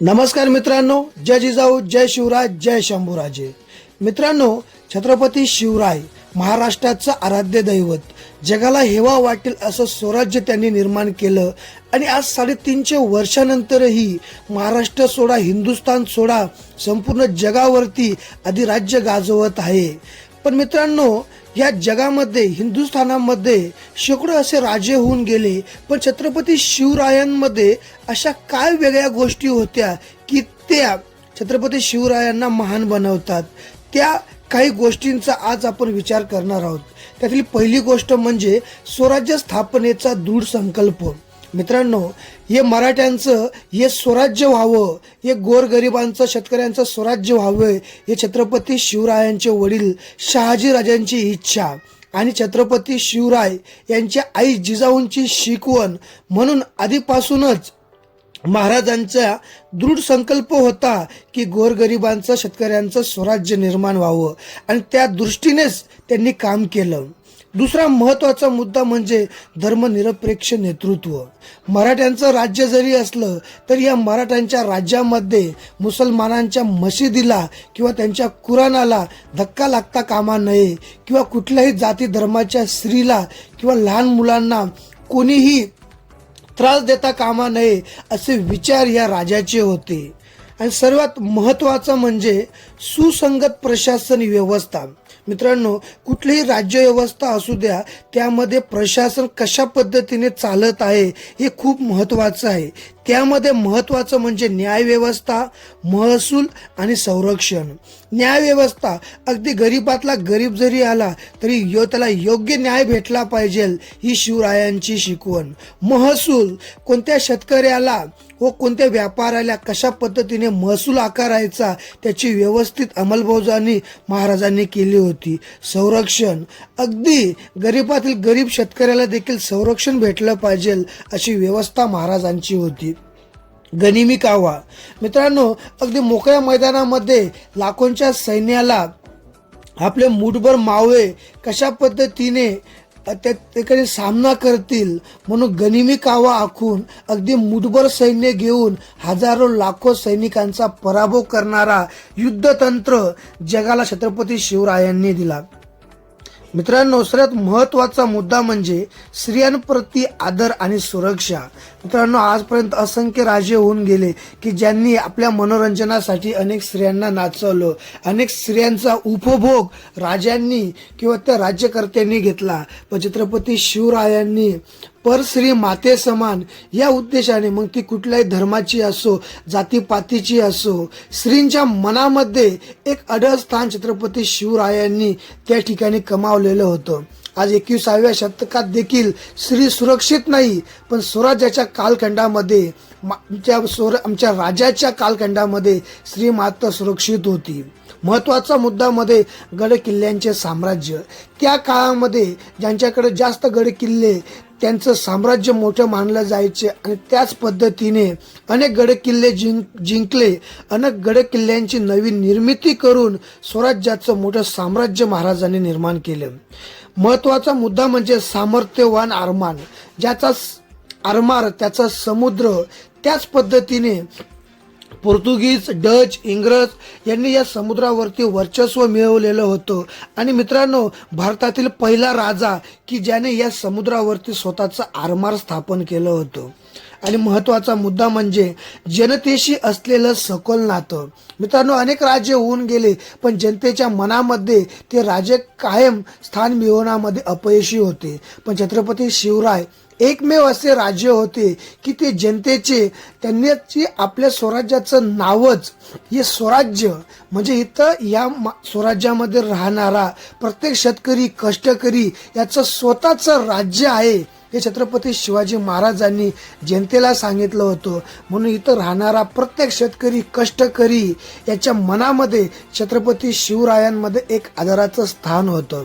नमस्कार मित्रांनो जय जिजाऊ जय शिवराय जय शंभूराजे. मित्रांनो छत्रपती शिवराय महाराष्ट्राचं आराध्य दैवत. जगाला हेवा वाटेल असं स्वराज्य त्यांनी निर्माण केलं आणि आज साडेतीनशे वर्षानंतरही महाराष्ट्र सोडा हिंदुस्थान सोडा संपूर्ण जगावरती अधिराज्य गाजवत आहे. पण मित्रांनो या जगामध्ये हिंदुस्थानामध्ये शेकडो असे राजे होऊन गेले. पण छत्रपती शिवरायांमध्ये अशा काय वेगळ्या गोष्टी होत्या की त्या छत्रपती शिवरायांना महान बनवतात? त्या काही गोष्टींचा आज आपण विचार करणार आहोत. त्यातील पहिली गोष्ट म्हणजे स्वराज्य स्थापनेचा दृढ संकल्प. मित्रांनो हे मराठ्यांचं हे स्वराज्य व्हावं हे गोरगरिबांचं शेतकऱ्यांचं स्वराज्य व्हावं हे छत्रपती शिवरायांचे वडील शहाजी राजांची इच्छा आणि छत्रपती शिवराय यांच्या आई जिजाऊंची शिकवण म्हणून आधीपासूनच महाराजांचा दृढ संकल्प होता की गोरगरिबांचं शेतकऱ्यांचं स्वराज्य निर्माण व्हावं. आणि त्या दृष्टीनेच त्यांनी काम केलं. दुसरा महत्त्वाचा मुद्दा म्हणजे धर्मनिरपेक्ष नेतृत्व. मराठ्यांचं राज्य जरी असलं तरी या मराठ्यांच्या राज्यामध्ये मुसलमानांच्या मशिदीला किंवा त्यांच्या कुराणाला धक्का लागता कामा नये किंवा कुठल्याही जाती धर्माच्या स्त्रीला किंवा लहान मुलांना कोणीही त्रास देता कामा नये असे विचार या राजाचे होते. आणि सर्वात महत्वाचं म्हणजे सुसंगत प्रशासन व्यवस्था. मित्रांनो कुठलीही राज्य व्यवस्था असू द्या त्यामध्ये प्रशासन कशा पद्धतीने चालत आहे हे खूप महत्त्वाचं आहे. त्यामध्ये महत्त्वाचं म्हणजे न्यायव्यवस्था महसूल आणि संरक्षण. न्याय व्यवस्था अगदी गरीबातला गरीब जरी आला तरी यो त्याला योग्य न्याय भेटला पाहिजे ही शिवरायांची शिकवण. महसूल कोणत्या शेतकऱ्याला व कोणत्या व्यापाऱ्याला कशा पद्धतीने महसूल आकारायचा त्याची व्यवस्थित अंमलबजावणी महाराजांनी केली होती. संरक्षण. अगदी गरीबातील गरीब शेतकऱ्याला देखील संरक्षण भेटलं पाहिजे अशी व्यवस्था महाराजांची होती. गनिमी कावा. मित्रांनो अगदी मोकळ्या मैदानामध्ये लाखोंच्या सैन्याला आपले मुठभर मावळे कशा पद्धतीने त्या ठिकाणी सामना करतील म्हणून गनिमी कावा आखून अगदी मुठभर सैन्य घेऊन हजारो लाखो सैनिकांचा पराभव करणारा युद्धतंत्र जगाला छत्रपती शिवरायांनी दिला. मित्रांनो सगळ्यात महत्त्वाचा मुद्दा म्हणजे स्त्रियांप्रती आदर आणि सुरक्षा. मित्रांनो आजपर्यंत असंख्य राजे होऊन गेले की ज्यांनी आपल्या मनोरंजनासाठी अनेक स्त्रियांना नाचवलं. अनेक स्त्रियांचा उपभोग राजांनी किंवा त्या राज्यकर्त्यांनी घेतला. व छत्रपती शिवरायांनी परश्री माते समान या उद्देशाने मग ती कुठल्याही धर्माची असो जातीपातीची असो स्त्रींच्या मनामध्ये एक अडळ स्थान छत्रपती शिवरायांनी त्या ठिकाणी कमावलेलं होतं. आज एकविसाव्या शतकात देखील स्त्री सुरक्षित नाही पण स्वराज्याच्या कालखंडामध्ये आमच्या स्वर आमच्या राजाच्या कालखंडामध्ये स्त्री मात्र सुरक्षित होती. महत्त्वाचा मुद्दा मध्ये गड किल्ल्यांचे साम्राज्य. त्या काळामध्ये ज्यांच्याकडे जास्त गड किल्ले त्यांचं साम्राज्य मोठं मानलं जायचे आणि त्याच पद्धतीने अनेक गडकिल्ले जिंक जिंकले. अनेक गडकिल्ल्यांची नवी नवीन निर्मिती करून स्वराज्याचं मोठं साम्राज्य महाराजांनी निर्माण केलं. महत्त्वाचा मुद्दा म्हणजे सामर्थ्यवान आरमान. ज्याचा आरमार त्याचा समुद्र त्याच पद्धतीने पोर्तुगीज डच इंग्रज यांनी या समुद्रावरती वर्चस्व मिळवलेलं होतं. आणि मित्रांनो भारतातील पहिला राजा की ज्याने या समुद्रावरती स्वतःचं आरमार स्थापन केलं होतं. आणि महत्त्वाचा मुद्दा म्हणजे जनतेशी असलेलं सखोल नातं. मित्रांनो अनेक राज्य होऊन गेले पण जनतेच्या मनामध्ये ते राजे कायम स्थान मिळवण्यामध्ये अपयशी होते. पण छत्रपती शिवराय एकमेव असे राज्य होते की ते जनतेचे त्यांनी आपल्या स्वराज्याचं नावच हे स्वराज्य म्हणजे इथं या स्वराज्यामध्ये राहणारा प्रत्येक शेतकरी कष्टकरी याचं स्वतःचं राज्य आहे हे छत्रपती शिवाजी महाराजांनी जनतेला सांगितलं होतं. म्हणून इथं राहणारा प्रत्येक शेतकरी कष्टकरी याच्या मनामध्ये छत्रपती शिवरायांमध्ये एक आदराचं स्थान होतं.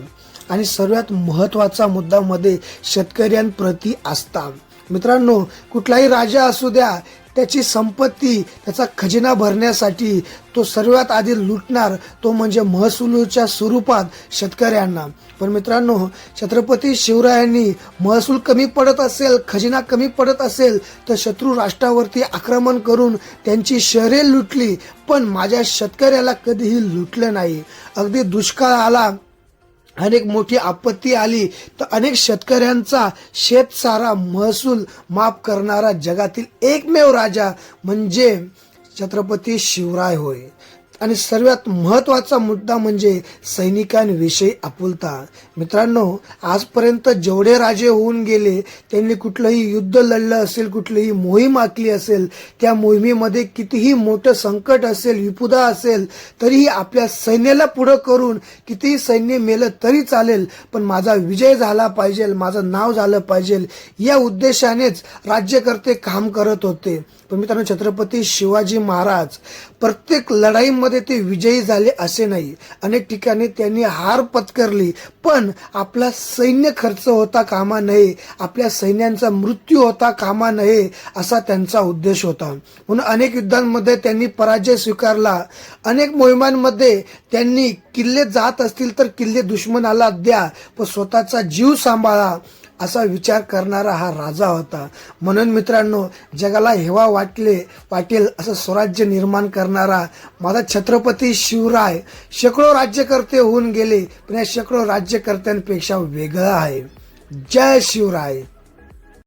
आणि सर्वात महत्त्वाचा मुद्दा मध्ये शेतकऱ्यांप्रती आस्था. मित्रांनो कुठलाही राजा असू द्या त्याची संपत्ती त्याचा खजिना भरण्यासाठी तो सर्वात आधी लुटणार तो म्हणजे महसूलच्या स्वरूपात शेतकऱ्यांना. पण मित्रांनो छत्रपती शिवरायांनी महसूल कमी पडत असेल खजिना कमी पडत असेल तर शत्रू राष्ट्रावरती आक्रमण करून त्यांची शहरे लुटली पण माझ्या शेतकऱ्याला कधीही लुटलं नाही. अगदी दुष्काळ आला अनेक मोठी आपत्ती आली तर अनेक शेतकऱ्यांचा शेतसारा महसूल माफ करणारा जगातील एकमेव राजा म्हणजे छत्रपती शिवराय होय. आणि सर्वात महत्त्वाचा मुद्दा म्हणजे सैनिकांविषयी आपुलता. मित्रांनो आजपर्यंत जेवढे राजे होऊन गेले त्यांनी कुठलंही युद्ध लढलं असेल कुठलीही मोहीम आखली असेल त्या मोहिमेमध्ये कितीही मोठं संकट असेल विपुदा असेल तरीही आपल्या सैन्याला पुढं करून कितीही सैन्य मेलं तरी चालेल पण माझा विजय झाला पाहिजे माझं नाव झालं पाहिजे या उद्देशानेच राज्यकर्ते काम करत होते. पण मित्रांनो छत्रपती शिवाजी महाराज प्रत्येक लढाईमध्ये ते विजयी झाले असे नाही. अनेक ठिकाणी त्यांनी हार पत्करली पण आपला सैन्य खर्च होता कामा नये आपल्या सैन्यांचा मृत्यू होता कामा नये असा त्यांचा उद्देश होता. म्हणून अनेक युद्धांमध्ये त्यांनी पराजय स्वीकारला. अनेक मोहिमांमध्ये त्यांनी किल्ले जात असतील तर किल्ले दुश्मनाला द्या पण स्वतःचा जीव सांभाळा. असा विचार करणारा हा राजा होता. म्हणून मित्रांनो जगाला हेवा वाटले वाटेल असं स्वराज्य निर्माण करणारा माझा छत्रपती शिवराय शेकडो राज्यकर्ते होऊन गेले. पण या शेकडो राज्यकर्त्यांपेक्षा वेगळा आहे. जय शिवराय.